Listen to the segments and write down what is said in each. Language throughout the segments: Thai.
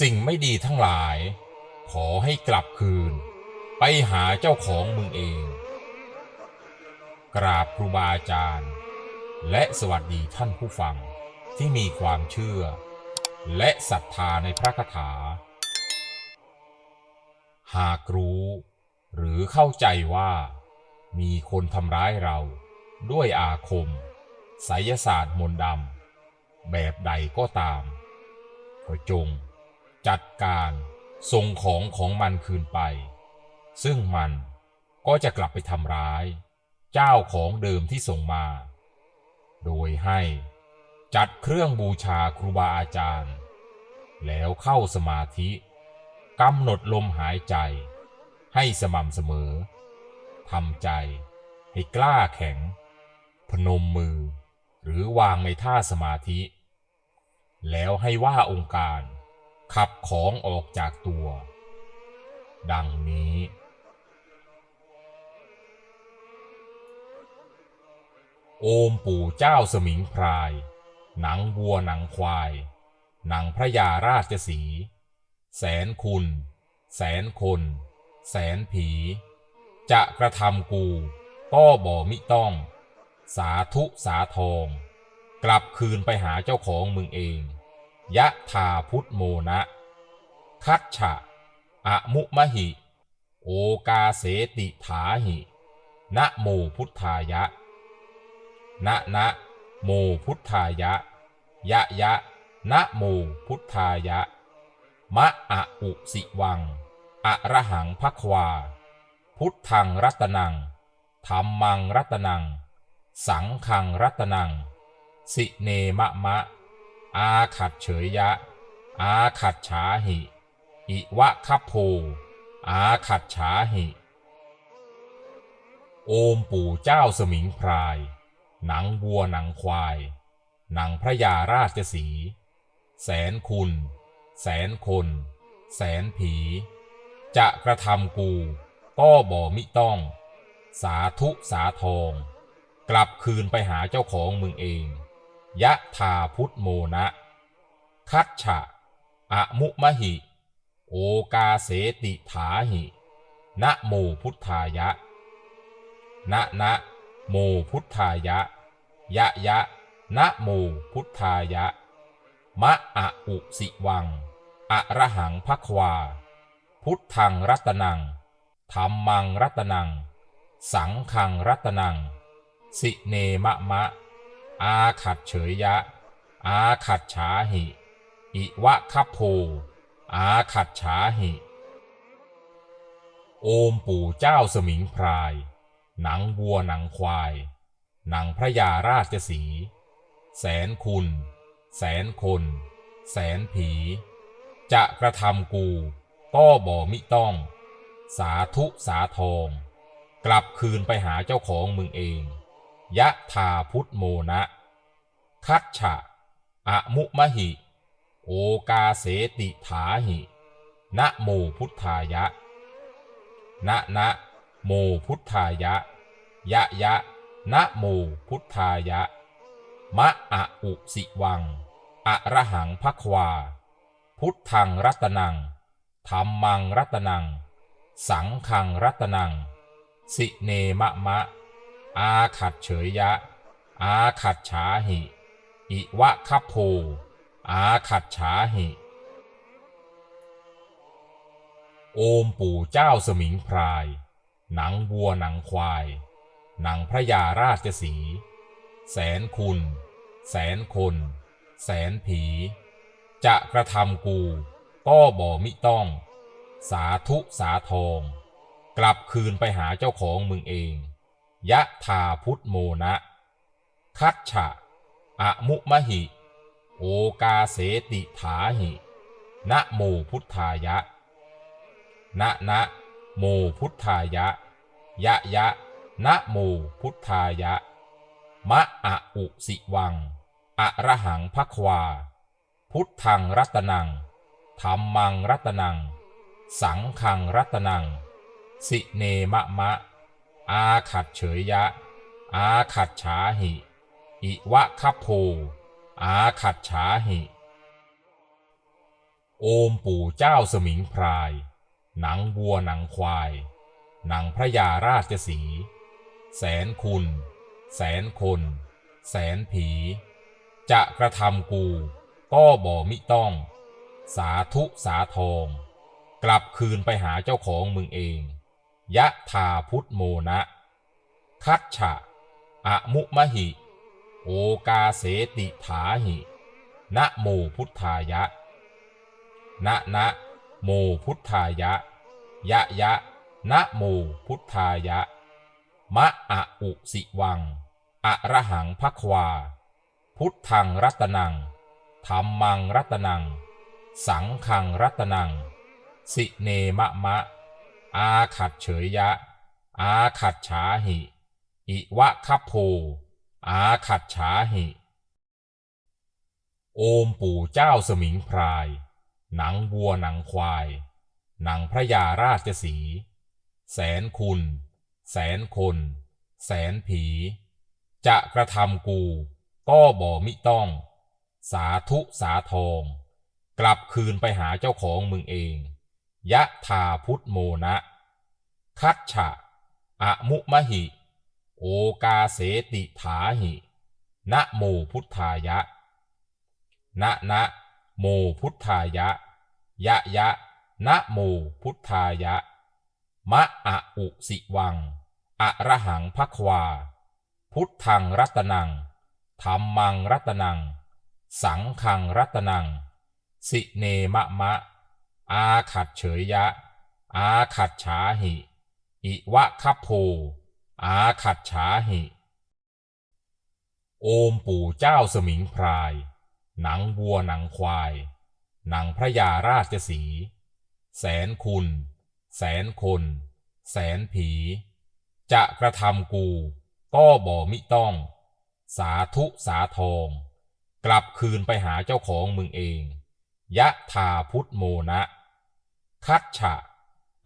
สิ่งไม่ดีทั้งหลาย ขอให้กลับคืน ไปหาเจ้าของมึงเอง กราบครูบาอาจารย์ และสวัสดีท่านผู้ฟังที่มีความเชื่อ และศรัทธาในพระคาถา หากรู้ หรือเข้าใจว่า มีคนทำร้ายเรา ด้วยอาคมไสยศาสตร์มนต์ดำแบบใดก็ตาม ก็จง จัดการส่งของของมันคืนไป ซึ่งมันก็จะกลับไปทำร้าย เจ้าของเดิมที่ส่งมา โดยให้จัดเครื่องบูชาครูบาอาจารย์ แล้วเข้าสมาธิ กำหนดลมหายใจ ให้สม่ำเสมอทำใจให้กล้าแข็ง พนมมือ หรือวางในท่าสมาธิ แล้วให้ว่าองค์การ ขับของออกจากตัว ดังนี้โอมปู่เจ้าสมิงพราย หนังวัวหนังควาย หนังพระยาราชสี แสนคุณ แสนคน แสนผี จะกระทำกูก็บ่มิต้อง สาธุสาทอง กลับคืนไปหาเจ้าของมึงเอง ยะธาพุทธโมนะ คัตฉะอะมุมหิ โอกาเสติถาหินะโมพุทธายะนะนะโมพุทธายะ ยะยะนะโมพุทธายะ มะอะอุสิวัง อะระหังพัควา พุทธังรัตนังธรรมังรัตนัง สังฆังรัตนัง สิเนมะมะ อาขัดเฉยยะ อาขัดฉาหิ อิวะคัพโพอาขัดฉาหิ โอมปู่เจ้าสมิงพราย หนังวัวหนังควาย หนังพระยาราชสี แสนคุณ แสนคน แสนผี จะกระทำกู ก็บ่มิต้อง สาธุสาทอง กลับคืนไปหาเจ้าของมึงเอง ยะธาพุทธโมนะ คัตฉะอะมุมะหิ โอกาเสติถาหิ นะโมพุทธายะ นะนะโมพุทธายะ ยะยะนะโมพุทธายะ มะอะอุสิวัง อะระหังพัควา พุทธังรัตนังธรรมังรัตนัง สังฆังรัตนัง สิเนมะมะ อาขัดเฉยยะ อาขัดฉาหิ อิวะคัพโพอาขัดฉาหิ โอมปู่เจ้าสมิงพราย หนังวัวหนังควาย หนังพระยาราชสี แสนคุณ แสนคน แสนผี จะกระทำกู ก็บ่มิต้อง สาธุสาทอง กลับคืนไปหาเจ้าของมึงเอง ยะธาพุทธโมนะ คัตฉะอะมุมหิ โอกาเสติถาหินะโมพุทธายะนะนะโมพุทธายะ ยะยะนะโมพุทธายะ มะอะอุสิวัง อะระหังพัควา พุทธังรัตนังธรรมังรัตนัง สังฆังรัตนัง สิเนมะมะ อาขัดเฉยยะ อาขัดฉาหิ อิวะคัพโพอาขัดฉาหิ โอมปู่เจ้าสมิงพราย หนังวัวหนังควาย หนังพระยาราชสี แสนคุณ แสนคน แสนผี จะกระทำกูก็บ่มิต้อง สาธุสาทอง กลับคืนไปหาเจ้าของมึงเอง ยะธาพุทธโมนะ คัตฉะอะมุมหิ โอกาเสติถาหินะโมพุทธายะนะนะโมพุทธายะ ยะยะนะโมพุทธายะ มะอะอุสิวัง อะระหังพัควา พุทธังรัตนังธรรมังรัตนัง สังฆังรัตนัง สิเนมะมะ อาขัดเฉยยะ อาขัดฉาหิ อิวะคัพโพอาขัดฉาหิ โอมปู่เจ้าสมิงพราย หนังวัวหนังควาย หนังพระยาราชสี แสนคุณ แสนคน แสนผี จะกระทำกู ก็บ่มิต้อง สาธุสาทอง กลับคืนไปหาเจ้าของมึงเอง ยะธาพุทธโมนะ คัตฉะอะมุมะหิ โอกาเสติถาหินะโมพุทธายะนะนะโมพุทธายะ ยะยะนะโมพุทธายะ มะอะอุสิวัง อะระหังพัควา พุทธังรัตนัง ธรรมังรัตนัง สังฆังรัตนัง สิเนมะมะ อาขัดเฉยยะ อาขัดฉาหิ อิวะคัพโพอาขัดฉาหิ โอมปู่เจ้าสมิงพราย หนังวัวหนังควาย หนังพระยาราชสี แสนคุณ แสนคน แสนผี จะกระทำกู ก็บ่มิต้อง สาธุสาทอง กลับคืนไปหาเจ้าของมึงเอง ยะธาพุทธโมนะ คัตฉะอะมุมะหิ โอกาเสติถาหินะโมพุทธายะนะนะโมพุทธายะ ยะยะนะโมพุทธายะ มะอะอุสิวัง อะระหังพัควา พุทธังรัตนังธรรมังรัตนัง สังฆังรัตนัง สิเนมะมะ อาขัดเฉยยะ อาขัดฉาหิ อิวะคัพโพอาขัดฉาหิ โอมปู่เจ้าสมิงพราย หนังวัวหนังควาย หนังพระยาราชสี แสนคุณ แสนคน แสนผี จะกระทำกู ก็บ่มิต้อง สาธุสาทอง กลับคืนไปหาเจ้าของมึงเอง ยะธาพุทธโมนะ คัตฉะ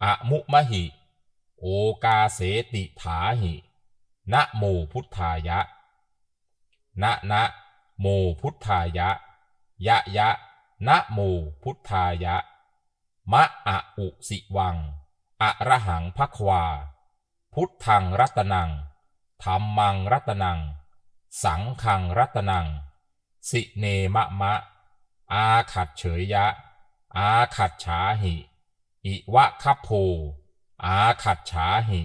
อะมุมะหิ โอกาเสติถาหินะโมพุทธายะนะนะโมพุทธายะ ยะยะนะโมพุทธายะ มะอะอุสิวัง อะระหังพัควา พุทธังรัตนังธรรมังรัตนัง สังฆังรัตนัง สิเนมะมะ อาขัดเฉยยะ อาขัดฉาหิ อิวะคัพโพอาขัดฉาหิ